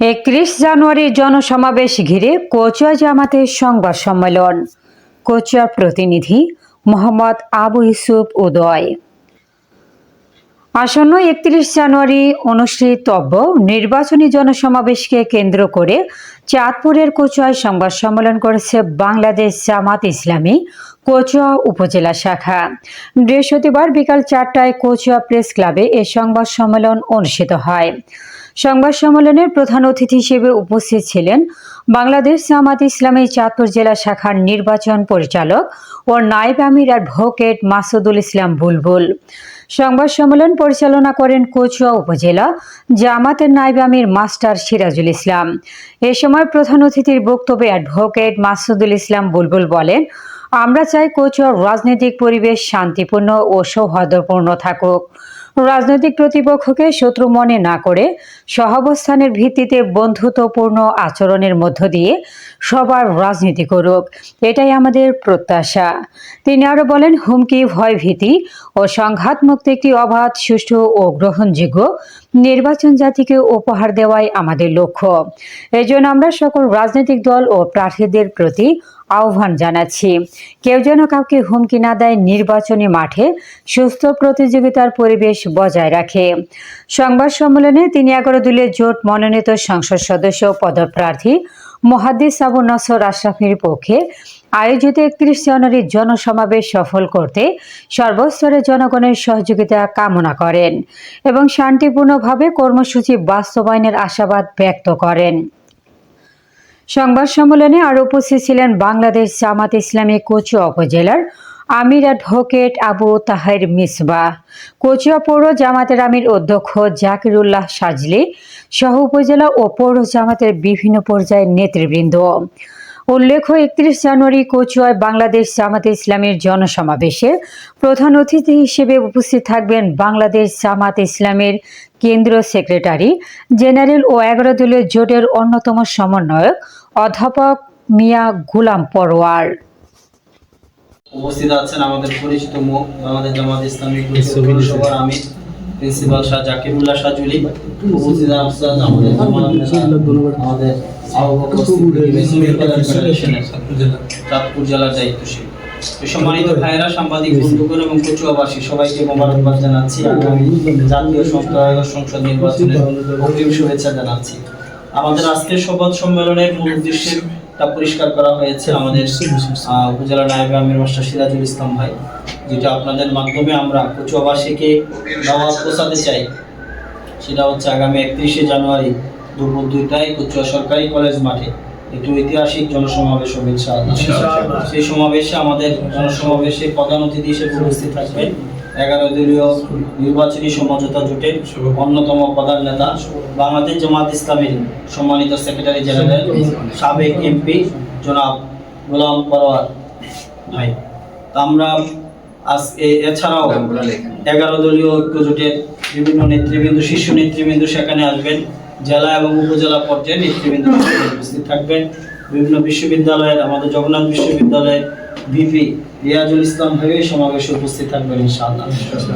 একত্রিশ জানুয়ারি জনসমাবেশ ঘিরে কোচুয়া জামাতের সংবাদ সম্মেলন। কোচুয়া প্রতিনিধি মোহাম্মদ আবু ইউসুফ উদয়। আসন্ন একত্রিশ জানুয়ারি অনুষ্ঠিতব্য নির্বাচনী জনসমাবেশকে কেন্দ্র করে চাঁদপুরের কচুয়ায় সংবাদ সম্মেলন করেছে বাংলাদেশ জামাত ইসলামী কচুয়া উপজেলা শাখা। বৃহস্পতিবার বিকাল চারটায় কোচুয়া প্রেস ক্লাবে এ সংবাদ সম্মেলন অনুষ্ঠিত হয়। সংবাদ সম্মেলনের প্রধান অতিথি হিসেবে উপস্থিত ছিলেন বাংলাদেশ জামাত ইসলামী চাঁদপুর জেলা শাখার নির্বাচন পরিচালক ও নায়েব আমির অ্যাডভোকেট মাসুদুল ইসলাম বুলবুল। সংবাদ সম্মেলন পরিচালনা করেন কচুয়া উপজেলা জামাতের নায়েব আমির মাস্টার সিরাজুল ইসলাম। এ সময় প্রধান অতিথির বক্তব্যে অ্যাডভোকেট মাসুদুল ইসলাম বুলবুল বলেন, আমরা চাই কচুয়ার রাজনৈতিক পরিবেশ শান্তিপূর্ণ ও সৌহার্দ্যপূর্ণ থাকুক। রাজনৈতিক প্রতিপক্ষকে শত্রু মনে না করে সহাবস্থানের ভিত্তিতে বন্ধুত্বপূর্ণ আচরণের মধ্য দিয়ে সবার রাজনীতি করুক। এটাই আমাদের প্রত্যাশা। তিনি আরও বলেন, হুমকি ভয় ভীতি ও সংঘাতমুক্ত একটি অবাধ, সুষ্ঠু ও গ্রহণযোগ্য নির্বাচন জাতিকে উপহার দেওয়াই আমাদের লক্ষ্য। এজন্য আমরা সকল রাজনৈতিক দল ও প্রার্থীদের প্রতি আহ্বান জানাচ্ছি। কেউ যেন কাউকে হুমকি না দেয় নির্বাচনী মাঠে সুস্থ প্রতিযোগিতার পরিবেশ বজায় রাখে। সংবাদ সম্মেলনে তিনি এগারো দলীয় জোট মনোনীত সংসদ সদস্য পদপ্রার্থী মহাদ্দিস আবু নসর আশরাফির পক্ষে আয়োজিত একত্রিশ জানুয়ারির জনসমাবেশ সফল করতে সর্বস্তরের জনগণের সহযোগিতা কামনা করেন এবং শান্তিপূর্ণভাবে কর্মসূচি বাস্তবায়নের আশাবাদ ব্যক্ত করেন। সংবাদ সম্মেলনে আরও উপস্থিত ছিলেন বাংলাদেশ জামাত ইসলামী কচুয়া উপজেলার আমির অ্যাডভোকেট আবু তাহের মিসবাহ কচুয়া পৌর জামাতের আমির অধ্যক্ষ জাকিরুল্লাহ সাজলি, সহ উপজেলা ও পৌর জামাতের বিভিন্ন পর্যায়ের নেতৃবৃন্দ। উল্লেখ্য একত্রিশ জানুয়ারি কচুয়ায় বাংলাদেশ জামাতে ইসলামের জনসমাবেশে প্রধান অতিথি হিসেবে উপস্থিত থাকবেন বাংলাদেশ জামাত ইসলামের কেন্দ্রীয় সেক্রেটারি জেনারেল ও এগারো দলীয় জোটের অন্যতম সমন্বয়ক অধ্যাপক মিয়া গুলাম পরোয়ার। উপস্থিত আছেন আমাদের পরিচিত মুখ আমাদের জামাত ইসলামী পৌরসভার আমির প্রিন্সিপাল শাহ জাকিরুল্লাহ সাজুলি উপস্থিত আছেন আমাদের আমাদের আবু বকর সিদ্দিকী মেসিমের ফেডারেশনের চাঁদপুর জেলার দায়িত্বশীল। সম্মানিত ভাইয়েরা সাংবাদিক বন্ধুগণ এবং কচুয়াবাসী সবাইকে মোবারকবাদ জানাচ্ছি। আগামী জাতীয় সংসদ সংসদ নির্বাচনের অগ্রিম শুভেচ্ছা জানাচ্ছি। আমাদের আজকের শপথ সম্মেলনের মূল উদ্দেশ্যটা পরিষ্কার করা হয়েছে আমাদের উপজেলা নায়ক আমির মাস্টার সিরাজুল ইসলাম ভাই যেটা আপনাদের মাধ্যমে আমরা কচুয়াবাসীকে দাওয়াত পৌঁছাতে চাই। সেটা হচ্ছে আগামী একত্রিশে জানুয়ারি দুপুর দুইটায় কচুয়া সরকারি কলেজ মাঠে একটি ঐতিহাসিক জনসমাবেশ হবে ইনশাআল্লাহ। সেই সমাবেশে আমাদের জনসমাবেশে প্রধান অতিথি হিসেবে উপস্থিত থাকবেন এগারো দলীয় নির্বাচনী সমঝোতা জোটের অন্যতম প্রধান নেতা বাংলাদেশ জামাত ইসলামের সম্মানিত সেক্রেটারি জেনারেল সাবেক এমপি জনাব গোলাম পরোয়ার ভাই। তা আমরা আজ এ- এছাড়াও এগারো দলীয় ঐক্য জোটের বিভিন্ন নেতৃবৃন্দ শীর্ষ নেতৃবৃন্দ সেখানে আসবেন। জেলা এবং উপজেলা পর্যায়ে নেতৃবৃন্দ উপস্থিত থাকবেন। বিভিন্ন বিশ্ববিদ্যালয়ের, আমাদের জগন্নাথ বিশ্ববিদ্যালয়ের ভিপি রিয়াজুল ইসলাম ভাইও সমাবেশে উপস্থিত থাকবেন ইনশাআল্লাহ।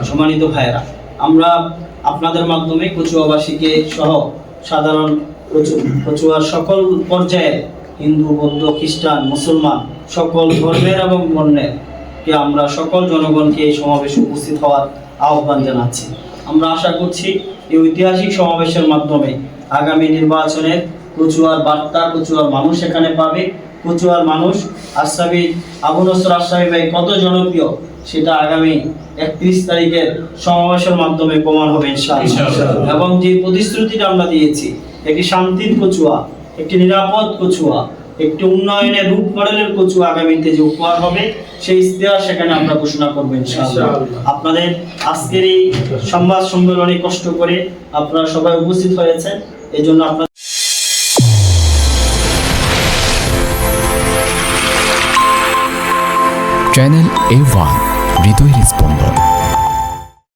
সম্মানিত ভাইয়েরা, আমরা আপনাদের মাধ্যমে কচুয়াবাসীকে সহ সাধারণ কচু- কচুয়ার সকল পর্যায়ে হিন্দু, বৌদ্ধ, খ্রিস্টান, মুসলমান সকল ধর্মের এবং বর্ণের কে আমরা সকল জনগণকে এই সমাবেশে উপস্থিত হওয়ার আহ্বান জানাচ্ছি। আমরা আশা করছি এই ঐতিহাসিক সমাবেশের মাধ্যমে আগামী নির্বাচনের কচুয়ার বার্তা কচুয়ার মানুষ এখানে পাবে। কচুয়ার মানুষ আশরাফি আবু নসর আশরাফি ভাই কত জনপ্রিয় সেটা আগামী একত্রিশ তারিখের সমাবেশের মাধ্যমে প্রমাণ হবে এবং যে প্রতিশ্রুতিটা আমরা দিয়েছি একটি শান্তির কচুয়া একটি নিরাপদ কচুয়া একটি উন্নয়নের রূপ মডেলের কচুয়া আগামীতে যে উপহার হবে সেই ইতিহাস সেখানে আমরা ঘোষণা করব ইনশাআল্লাহ। আপনাদের আজকের এই সংবাদ সম্মেলনে কষ্ট করে আপনারা সবাই উপস্থিত হয়েছেন এই জন্য আপনার চ্যানেল এ ওয়ান হৃদয়ের স্পন্দন